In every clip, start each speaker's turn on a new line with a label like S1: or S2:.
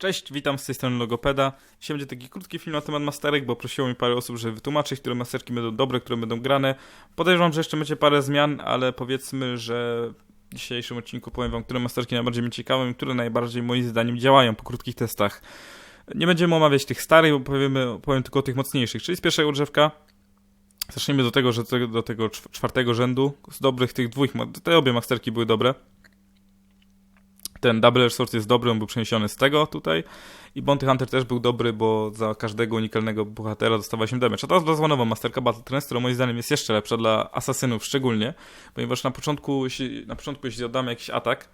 S1: Cześć, witam z tej strony Logopeda. Dzisiaj będzie taki krótki film na temat masterek, bo prosiło mi parę osób, żeby wytłumaczyć, które masterki będą dobre, które będą grane. Podejrzewam, że jeszcze będzie parę zmian, ale powiedzmy, że w dzisiejszym odcinku powiem wam, które masterki najbardziej mnie ciekawią i które najbardziej moim zdaniem działają po krótkich testach. Nie będziemy omawiać tych starych, bo powiemy, powiem tylko o tych mocniejszych, czyli z pierwszego drzewka. Zacznijmy do tego, że do tego, czwartego rzędu, z dobrych tych dwóch, te obie masterki były dobre ten Double Sword jest dobry, on był przeniesiony z tego tutaj. I Bounty Hunter też był dobry, bo za każdego unikalnego bohatera dostawa się damage. A teraz wlazła nowa masterka Battle Trance, która moim zdaniem jest jeszcze lepsza dla asasynów szczególnie, ponieważ na początku, na początku, jeśli oddamy jakiś atak,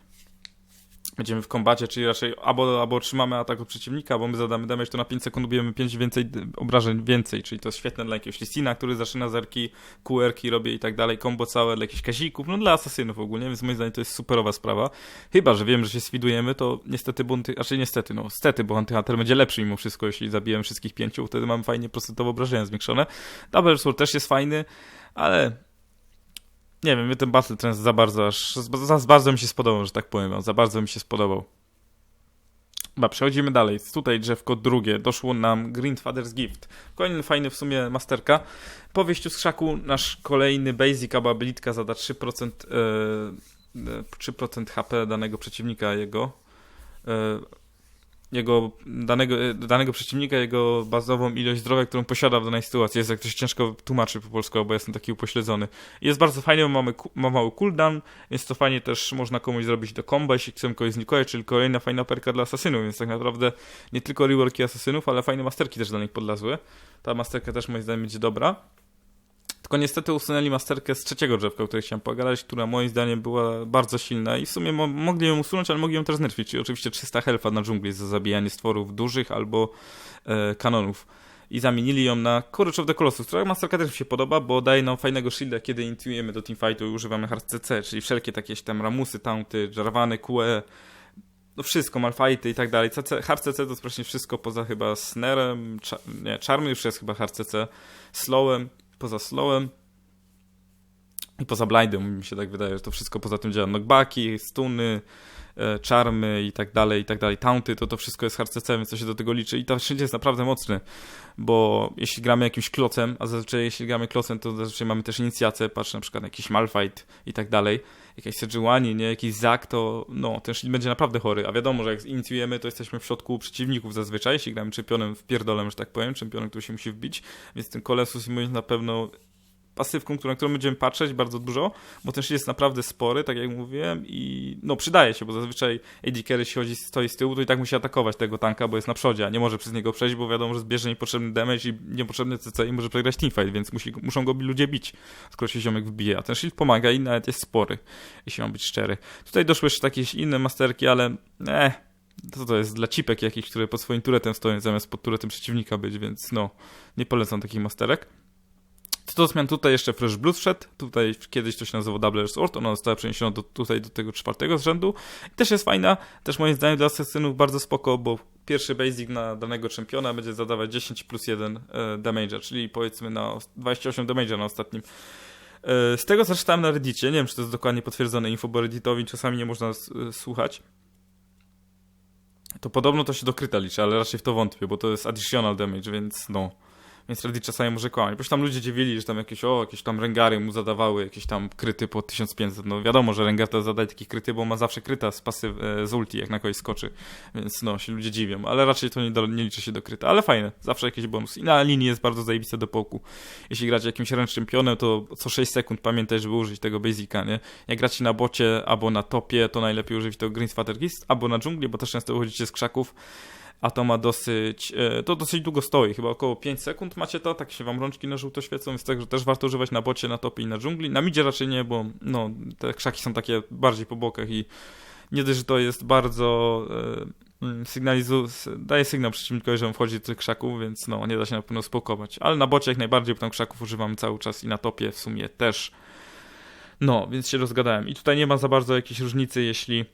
S1: będziemy w kombacie, czyli raczej albo, albo otrzymamy atak od przeciwnika, albo my zadamy damage, to na 5 sekund ubijemy 5 więcej obrażeń więcej, czyli to jest świetne dla jakiegoś Lisina, który zaczyna zerki, QR-ki robi i tak dalej, combo całe dla jakichś kazików, no dla asasynów ogólnie, więc moim zdaniem to jest superowa sprawa. Chyba, że wiem, że się swidujemy, to niestety bunty, raczej niestety, no stety, bo Hunter będzie lepszy mimo wszystko, jeśli zabijemy wszystkich pięciu, wtedy mamy fajnie procentowo obrażenia zwiększone. Double Sword też jest fajny, ale nie wiem, ten Battle Trance za bardzo aż, za, za bardzo mi się spodobał, że tak powiem, za bardzo mi się spodobał. Chyba przechodzimy dalej. Tutaj drzewko drugie. Doszło nam Grandfather's Gift. Kolejny fajny w sumie masterka. Po wyjściu z krzaku nasz kolejny basic abilitka zada 3%, yy, 3% HP danego przeciwnika jego. Yy, jego danego, danego przeciwnika, jego bazową ilość zdrowia, którą posiada w danej sytuacji. Jest jak to się ciężko tłumaczy po polsku, bo jestem taki upośledzony. Jest bardzo fajnie, bo mamy ma mały cooldown, więc to fajnie też można komuś zrobić do combo, jeśli chcemy kogoś zniknąć, czyli kolejna fajna perka dla asasynów, więc tak naprawdę nie tylko reworki asasynów, ale fajne masterki też dla nich podlazły. Ta masterka też moim zdaniem będzie dobra. Tylko niestety usunęli masterkę z trzeciego drzewka, o której chciałem pogadać, która moim zdaniem była bardzo silna i w sumie mo mogli ją usunąć, ale mogli ją też nerfić, czyli oczywiście 300 helfa na dżungli za zabijanie stworów dużych albo e, kanonów. I zamienili ją na Courage of the Colossus, która masterka też mi się podoba, bo daje nam fajnego shielda, kiedy intuujemy do teamfightu i używamy hard CC, czyli wszelkie takie tam ramusy, taunty, jarwany, QE, no wszystko, malfighty i tak dalej. Hard CC to właśnie wszystko poza chyba Snerem, nie, Charmy już jest chyba hard CC, Slowem, poza slowem i poza blindem, mi się tak wydaje, że to wszystko poza tym działa. Knockbacki, stuny, e, czarmy i tak dalej, i tak dalej, taunty, to to wszystko jest hard CC, więc się do tego liczy. I to wszędzie jest naprawdę mocny, bo jeśli gramy jakimś klocem, a zazwyczaj jeśli gramy klocem, to zazwyczaj mamy też inicjację, patrz na przykład na jakiś Malfight i tak dalej, jakaś Sejuani, nie, jakiś Zak, to no, ten shield będzie naprawdę chory, a wiadomo, że jak inicjujemy, to jesteśmy w środku przeciwników zazwyczaj, jeśli gramy czempionem w pierdolem, że tak powiem, czempionem, który się musi wbić, więc ten Kolesus i na pewno pasywką, na którą będziemy patrzeć bardzo dużo, bo ten jest naprawdę spory, tak jak mówiłem i no przydaje się, bo zazwyczaj AD Carry chodzi, stoi z tyłu, to i tak musi atakować tego tanka, bo jest na przodzie, a nie może przez niego przejść, bo wiadomo, że zbierze niepotrzebny damage i niepotrzebny CC i może przegrać teamfight, więc musi, muszą go ludzie bić, skoro się ziomek wbije, a ten shield pomaga i nawet jest spory, jeśli mam być szczery. Tutaj doszły jeszcze jakieś inne masterki, ale eh, to to jest dla cipek jakichś, które pod swoim turetem stoją zamiast pod turetem przeciwnika być, więc no, nie polecam takich masterek. Co zmian tutaj jeszcze Fresh Blues wszedł, tutaj kiedyś to się nazywało Double Sword, ona została przeniesiona do, tutaj do tego czwartego z rzędu. I też jest fajna, też moim zdaniem dla asesynów bardzo spoko, bo pierwszy basic na danego czempiona będzie zadawać 10 plus 1 e, damage'a, czyli powiedzmy na 28 damage'a na ostatnim. E, z tego co czytałem na reddicie, nie wiem czy to jest dokładnie potwierdzone info, bo redditowi czasami nie można e, słuchać, to podobno to się do kryta liczy, ale raczej w to wątpię, bo to jest additional damage, więc no więc Reddit czasami może kłamać. Bo tam ludzie dziwili, że tam jakieś, o, jakieś tam rengary mu zadawały jakieś tam kryty po 1500. No wiadomo, że Rengar zadaje takie kryty, bo ma zawsze kryta z pasyw, e, z ulti, jak na kogoś skoczy. Więc no, się ludzie dziwią, ale raczej to nie, do, nie liczy się do kryta. Ale fajne, zawsze jakiś bonus. I na linii jest bardzo zajebiste do połku. Jeśli gracie jakimś ręcz czempionem, to co 6 sekund pamiętaj, żeby użyć tego basica, nie? Jak gracie na bocie albo na topie, to najlepiej użyć tego Green Gist, albo na dżungli, bo też często uchodzicie z krzaków a to ma dosyć, e, to dosyć długo stoi, chyba około 5 sekund macie to, tak się wam rączki na żółto świecą, więc także też warto używać na bocie, na topie i na dżungli. Na midzie raczej nie, bo no, te krzaki są takie bardziej po bokach i nie dość, że to jest bardzo e, mm, sygnalizuje, daje sygnał przeciwnikowi, że on wchodzi do tych krzaków, więc no, nie da się na pewno spokować. Ale na bocie jak najbardziej, bo tam krzaków używamy cały czas i na topie w sumie też. No, więc się rozgadałem. I tutaj nie ma za bardzo jakiejś różnicy, jeśli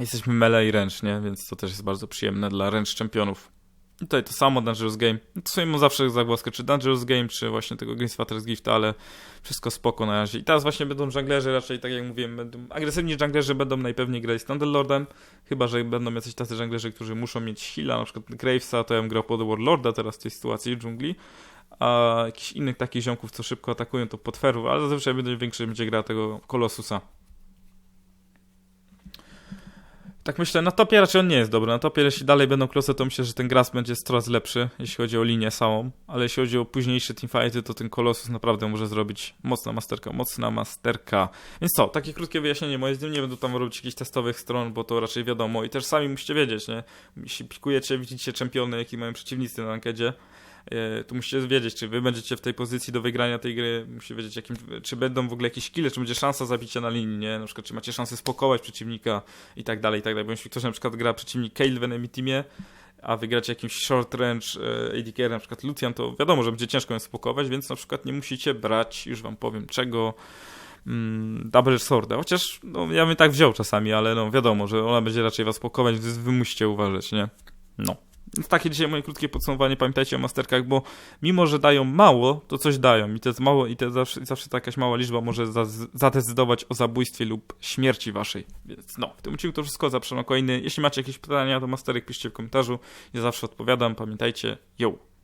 S1: Jesteśmy mele i ręcznie, więc to też jest bardzo przyjemne dla ręcz czempionów. I tutaj to samo, Dangerous Game. To sobie mam zawsze zagłoskę, czy Dangerous Game, czy właśnie tego Greensfather's Gift, ale wszystko spoko na razie. I teraz właśnie będą junglerzy raczej, tak jak mówiłem, będą, agresywni junglerzy będą najpewniej grać Standardlordem, chyba, że będą jacyś tacy junglerzy, którzy muszą mieć heala, na przykład Gravesa, to ja bym grał pod Warlorda teraz w tej sytuacji w dżungli, a jakichś innych takich ziomków, co szybko atakują, to potwerów, ale zazwyczaj będzie większy będzie gra tego Kolosusa. Tak myślę, na topie raczej on nie jest dobry. Na topie, jeśli dalej będą klosy, to myślę, że ten Grass będzie coraz lepszy, jeśli chodzi o linię samą. Ale jeśli chodzi o późniejsze teamfighty, to ten Kolosus naprawdę może zrobić mocna masterka, mocna masterka. Więc co, takie krótkie wyjaśnienie. Moje zdanie nie będą tam robić jakichś testowych stron, bo to raczej wiadomo. I też sami musicie wiedzieć, nie? Jeśli pikujecie, widzicie czempiony, jaki mają przeciwnicy na rankedzie, E, tu musicie wiedzieć, czy wy będziecie w tej pozycji do wygrania tej gry, musicie wiedzieć, jakim, czy będą w ogóle jakieś kile, czy będzie szansa zabicia na linii, nie? Na przykład, czy macie szansę spokować przeciwnika i tak dalej, i tak dalej. Bo jeśli ktoś na przykład gra przeciwnik Kale w enemy teamie, a wygracie jakimś short range e, AD carry, na przykład Lucian, to wiadomo, że będzie ciężko ją spokować, więc na przykład nie musicie brać, już wam powiem czego, mm, Double Sworda, chociaż no, ja bym tak wziął czasami, ale no wiadomo, że ona będzie raczej was spokować, więc wy musicie uważać, nie? No. Więc takie dzisiaj moje krótkie podsumowanie. Pamiętajcie o masterkach, bo mimo, że dają mało, to coś dają. I to jest mało, i to zawsze, zawsze jakaś mała liczba może zadecydować o zabójstwie lub śmierci waszej. Więc no, w tym odcinku to wszystko. Zapraszam na kolejny. Jeśli macie jakieś pytania do masterek, piszcie w komentarzu. Ja zawsze odpowiadam. Pamiętajcie, yo!